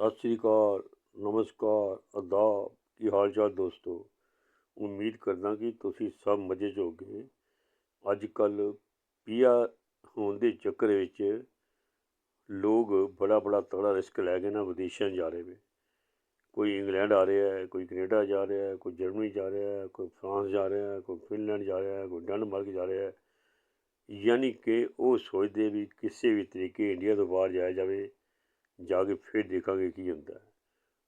ਸਤਿ ਸ੍ਰੀ ਅਕਾਲ, ਨਮਸਕਾਰ ਆਦਾਬ ਕੀ ਹਾਲ ਚਾਲ ਦੋਸਤੋ? ਉਮੀਦ ਕਰਦਾ ਕਿ ਤੁਸੀਂ ਸਭ ਮਜ਼ੇ 'ਚ ਹੋਗੇ ਅੱਜ ਕੱਲ ਪੀਆ ਹੋਣ ਦੇ ਚੱਕਰ ਵਿੱਚ ਲੋਕ ਬੜਾ ਬੜਾ ਤਗੜਾ ਰਿਸਕ ਲੈ ਕੇ ਨਾ ਵਿਦੇਸ਼ਾਂ ਜਾ ਰਹੇ ਨੇ। ਕੋਈ ਇੰਗਲੈਂਡ ਆ ਰਿਹਾ ਹੈ, ਕੋਈ ਕੈਨੇਡਾ ਜਾ ਰਿਹਾ ਹੈ, ਕੋਈ ਜਰਮਨੀ ਜਾ ਰਿਹਾ ਹੈ, ਕੋਈ ਫਰਾਂਸ ਜਾ ਰਿਹਾ ਹੈ, ਕੋਈ ਫਿਨਲੈਂਡ ਜਾ ਰਿਹਾ ਹੈ, ਕੋਈ ਡੈਨਮਾਰਕ ਜਾ ਰਿਹਾ ਹੈ। ਯਾਨੀ ਕਿ ਉਹ ਸੋਚਦੇ ਵੀ ਕਿਸੇ ਵੀ ਤਰੀਕੇ ਇੰਡੀਆ ਤੋਂ ਬਾਹਰ ਜਾਇਆ ਜਾਵੇ। ਜਾ ਕੇ ਫਿਰ ਦੇਖਾਂਗੇ ਕੀ ਹੁੰਦਾ।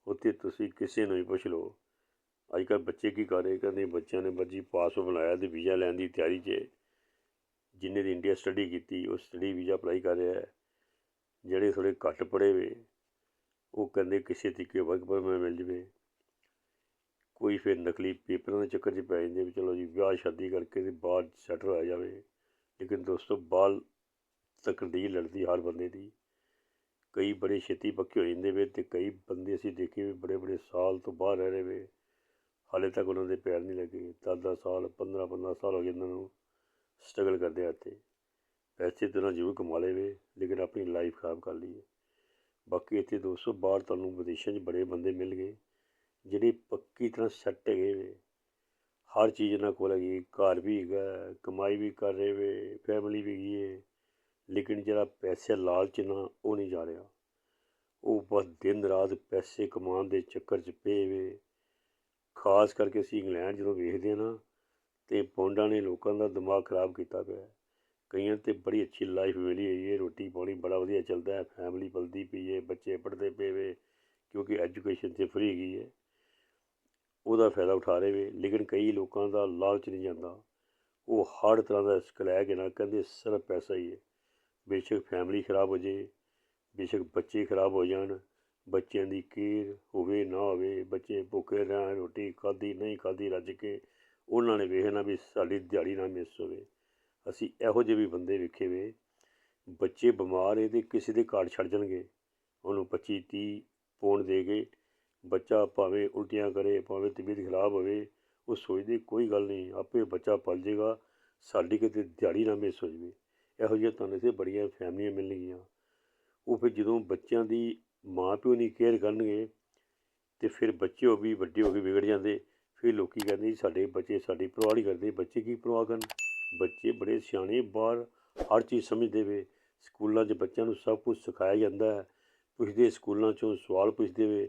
ਉੱਥੇ ਤੁਸੀਂ ਕਿਸੇ ਨੂੰ ਵੀ ਪੁੱਛ ਲਓ ਅੱਜ ਕੱਲ੍ਹ ਬੱਚੇ ਕੀ ਕਰ ਰਹੇ? ਕਹਿੰਦੇ ਬੱਚਿਆਂ ਨੇ ਬੱਜੀ ਪਾਸਪੋਰਟ ਬਣਾਇਆ ਤੇ ਵੀਜ਼ਾ ਲੈਣ ਦੀ ਤਿਆਰੀ 'ਚ ਜਿੰਨੇ ਦੀ ਇੰਡੀਆ ਸਟੱਡੀ ਕੀਤੀ ਉਹ ਸਟੱਡੀ ਵੀਜ਼ਾ ਅਪਲਾਈ ਕਰ ਰਿਹਾ ਹੈ। ਜਿਹੜੇ ਥੋੜ੍ਹੇ ਘੱਟ ਪੜ੍ਹੇ ਵੇ, ਉਹ ਕਹਿੰਦੇ ਕਿਸੇ ਤਰੀਕੇ ਵਰਕ ਪਰਮਿਟ ਮਿਲ ਜਵੇ। ਕੋਈ ਫਿਰ ਨਕਲੀ ਪੇਪਰਾਂ ਦੇ ਚੱਕਰ 'ਚ ਪੈ ਜਾਂਦੇ ਵੀ ਚਲੋ ਜੀ, ਵਿਆਹ ਸ਼ਾਦੀ ਕਰਕੇ ਤੇ ਬਾਹਰ ਸੈਟਲ ਹੋ ਜਾਵੇ। ਲੇਕਿਨ ਦੋਸਤੋ, ਬਾਲ ਤਕਦੀਰ ਲੜਦੀ ਹਰ ਬੰਦੇ ਦੀ। ਕਈ ਬੜੇ ਛੇਤੀ ਪੱਕੇ ਹੋ ਜਾਂਦੇ ਵੇ ਤੇ ਕਈ ਬੰਦੇ ਅਸੀਂ ਦੇਖੇ ਵੀ ਬੜੇ ਬੜੇ ਸਾਲ ਤੋਂ ਬਾਹਰ ਰਹਿ ਰਹੇ ਵੇ। ਹਾਲੇ ਤੱਕ ਉਹਨਾਂ ਦੇ ਪੈਰ ਨਹੀਂ ਲੱਗੇ। ਦਸ ਦਸ ਸਾਲ 15 15 ਸਾਲ ਹੋ ਗਏ ਉਹਨਾਂ ਨੂੰ ਸਟਰਗਲ ਕਰਦੇ ਆ ਇੱਥੇ। ਪੈਸੇ ਤਾਂ ਜ਼ਰੂਰ ਕਮਾ ਲਏ ਵੇ, ਲੇਕਿਨ ਆਪਣੀ ਲਾਈਫ ਖਰਾਬ ਕਰ ਲਈ ਹੈ ਬਾਕੀ ਇੱਥੇ ਦੋਸਤੋ, ਬਾਹਰ ਤੁਹਾਨੂੰ ਵਿਦੇਸ਼ਾਂ 'ਚ ਬੜੇ ਬੰਦੇ ਮਿਲ ਗਏ, ਜਿਹੜੇ ਪੱਕੀ ਤਰ੍ਹਾਂ ਸੈੱਟ ਹੈਗੇ ਵੇ। ਹਰ ਚੀਜ਼ ਇਹਨਾਂ ਕੋਲ ਹੈਗੀ, ਘਰ ਵੀ ਹੈਗਾ, ਕਮਾਈ ਵੀ ਕਰ ਰਹੇ ਵੇ ਫੈਮਿਲੀ ਵੀ ਹੈਗੀ ਹੈ ਲੇਕਿਨ ਜਿਹੜਾ ਪੈਸੇ ਲਾਲਚ ਨਾ ਉਹ ਨਹੀਂ ਜਾ ਰਿਹਾ। ਉਹ ਬਸ ਦਿਨ ਰਾਤ ਪੈਸੇ ਕਮਾਉਣ ਦੇ ਚੱਕਰ 'ਚ ਪਏ ਵੇ। ਖਾਸ ਕਰਕੇ ਅਸੀਂ ਇੰਗਲੈਂਡ ਜਦੋਂ ਵੇਖਦੇ ਹਾਂ ਨਾ, ਤੇ ਪੌਂਡਾਂ ਨੇ ਲੋਕਾਂ ਦਾ ਦਿਮਾਗ ਖਰਾਬ ਕੀਤਾ ਪਿਆ। ਕਈਆਂ ਤੇ ਬੜੀ ਅੱਛੀ ਲਾਈਫ ਮਿਲੀ ਹੋਈ ਹੈ ਰੋਟੀ ਪਾਣੀ ਬੜਾ ਵਧੀਆ ਚੱਲਦਾ ਹੈ ਫੈਮਿਲੀ ਪਲਦੀ ਪਈ ਹੈ ਬੱਚੇ ਪੜ੍ਹਦੇ ਪਏ ਵੇ, ਕਿਉਂਕਿ ਐਜੂਕੇਸ਼ਨ ਤੇ ਫ੍ਰੀ ਗਈ ਹੈ ਉਹਦਾ ਫਾਇਦਾ ਉਠਾ ਰਹੇ ਵੇ, ਲੇਕਿਨ ਕਈ ਲੋਕਾਂ ਦਾ ਲਾਲਚ ਨਹੀਂ ਜਾਂਦਾ। ਉਹ ਹਰ ਤਰ੍ਹਾਂ ਦਾ ਰਿਸਕ ਲੈ ਕੇ ਨਾ, ਕਹਿੰਦੇ ਸਿਰਫ ਪੈਸਾ ਹੀ ਹੈ ਬੇਸ਼ੱਕ ਫੈਮਿਲੀ ਖਰਾਬ ਹੋ ਜੇ, ਬੇਸ਼ੱਕ ਬੱਚੇ ਖਰਾਬ ਹੋ ਜਾਣ, ਬੱਚਿਆਂ ਦੀ ਕੇਅਰ ਹੋਵੇ, ਨਾ ਹੋਵੇ, ਬੱਚੇ ਭੁੱਖੇ ਰਹਿਣ, ਰੋਟੀ ਖਾਧੀ, ਨਹੀਂ ਖਾਧੀ, ਰੱਜ ਕੇ ਉਹਨਾਂ ਨੇ ਵੇਖਣਾ ਵੀ ਸਾਡੀ ਦਿਹਾੜੀ ਨਾ ਮਿਸ ਹੋਵੇ। ਅਸੀਂ ਇਹੋ ਜਿਹੇ ਵੀ ਬੰਦੇ ਵੇਖੇ ਵੇ, ਬੱਚੇ ਬਿਮਾਰ ਹੈ ਤੇ ਕਿਸੇ ਦੇ ਕਾਰਡ ਛੱਡ ਜਾਣਗੇ। ਉਹਨੂੰ 25 30 ਪੌਂਡ ਦੇ ਕੇ ਬੱਚਾ ਭਾਵੇਂ ਉਲਟੀਆਂ ਕਰੇ, ਭਾਵੇਂ ਤਬੀਅਤ ਖਰਾਬ ਹੋਵੇ, ਉਹ ਸੋਚਦੇ ਕੋਈ ਗੱਲ ਨਹੀਂ, ਆਪੇ ਬੱਚਾ ਪਲ ਜੇਗਾ, ਸਾਡੀ ਕਿਤੇ ਦਿਹਾੜੀ ਨਾ ਮਿਸ ਹੋ ਜਾਵੇ। ਇਹੋ ਜਿਹੀਆਂ ਤੁਹਾਨੂੰ ਇੱਥੇ ਬੜੀਆਂ ਫੈਮਲੀਆਂ ਮਿਲਣਗੀਆਂ। ਉਹ ਫਿਰ ਜਦੋਂ ਬੱਚਿਆਂ ਦੀ ਮਾਂ ਪਿਓ ਨਹੀਂ ਕੇਅਰ ਕਰਨਗੇ ਤੇ ਫਿਰ ਬੱਚੇ ਉਹ ਵੀ ਵੱਡੇ ਹੋ ਕੇ ਵਿਗੜ ਜਾਂਦੇ, ਫਿਰ ਲੋਕੀ ਕਹਿੰਦੇ ਸਾਡੇ ਬੱਚੇ ਸਾਡੀ ਪਰਵਾਹ ਨਹੀਂ ਕਰਦੇ, ਬੱਚੇ ਕੀ ਪਰਵਾਹ ਕਰਨ? ਬੱਚੇ ਬੜੇ ਸਿਆਣੇ, ਬਾਹਰ ਹਰ ਚੀਜ਼ ਸਮਝਦੇ ਵੇ। ਸਕੂਲਾਂ 'ਚ ਬੱਚਿਆਂ ਨੂੰ ਸਭ ਕੁਝ ਸਿਖਾਇਆ ਜਾਂਦਾ ਹੈ। ਪੁੱਛਦੇ ਸਕੂਲਾਂ 'ਚੋਂ ਸਵਾਲ ਪੁੱਛਦੇ ਵੇ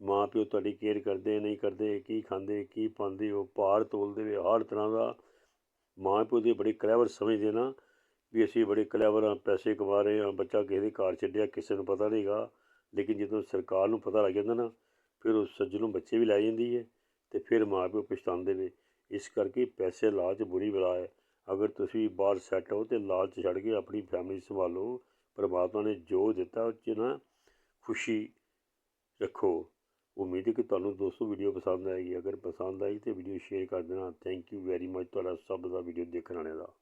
ਮਾਂ ਪਿਓ ਤੁਹਾਡੀ ਕੇਅਰ ਕਰਦੇ, ਨਹੀਂ ਕਰਦੇ, ਕੀ ਖਾਂਦੇ, ਕੀ ਪਾਉਂਦੇ, ਉਹ ਭਾਰ ਤੋਲਦੇ ਵੇ, ਹਰ ਤਰ੍ਹਾਂ ਦਾ ਮਾਂ ਪਿਓ ਦੇ ਬੜੇ ਕਲੈਵਰ ਸਮਝਦੇ ਨਾ। ਵੀ ਅਸੀਂ ਬੜੇ ਕਲੈਵਰ ਹਾਂ, ਪੈਸੇ ਕਮਾ ਰਹੇ ਹਾਂ, ਬੱਚਾ ਕਿਸੇ ਦੇ ਘਰ ਛੱਡਿਆ, ਕਿਸੇ ਨੂੰ ਪਤਾ ਨਹੀਂਗਾ ਲੇਕਿਨ ਜਦੋਂ ਸਰਕਾਰ ਨੂੰ ਪਤਾ ਲੱਗ ਜਾਂਦਾ ਨਾ, ਫਿਰ ਉਸ ਸੱਜਣ ਨੂੰ ਬੱਚੇ ਵੀ ਲੈ ਜਾਂਦੀ ਹੈ ਤੇ ਫਿਰ ਮਾਂ ਪਿਓ ਪਛਤਾਉਂਦੇ ਨੇ। ਇਸ ਕਰਕੇ ਪੈਸੇ ਲਾਲਚ ਬੁਰੀ ਬਲਾ ਹੈ। ਅਗਰ ਤੁਸੀਂ ਬਾਹਰ ਸੈੱਟ ਹੋ ਤੇ ਲਾਲਚ ਛੱਡ ਕੇ ਆਪਣੀ ਫੈਮਿਲੀ ਸੰਭਾਲੋ, ਪਰਮਾਤਮਾ ਨੇ ਜੋ ਦਿੱਤਾ ਉਹ 'ਚ ਨਾ ਖੁਸ਼ੀ ਰੱਖੋ। ਉਮੀਦ ਹੈ ਕਿ ਤੁਹਾਨੂੰ ਦੋਸਤੋ ਵੀਡੀਓ ਪਸੰਦ ਆਏਗੀ। ਅਗਰ ਪਸੰਦ ਆਈ ਤੇ ਵੀਡੀਓ ਸ਼ੇਅਰ ਕਰ ਦੇਣਾ। ਥੈਂਕ ਯੂ ਵੈਰੀ ਮਚ ਤੁਹਾਡਾ ਸਭ ਦਾ ਵੀਡੀਓ ਦੇਖਣ ਵਾਲਿਆਂ ਦਾ।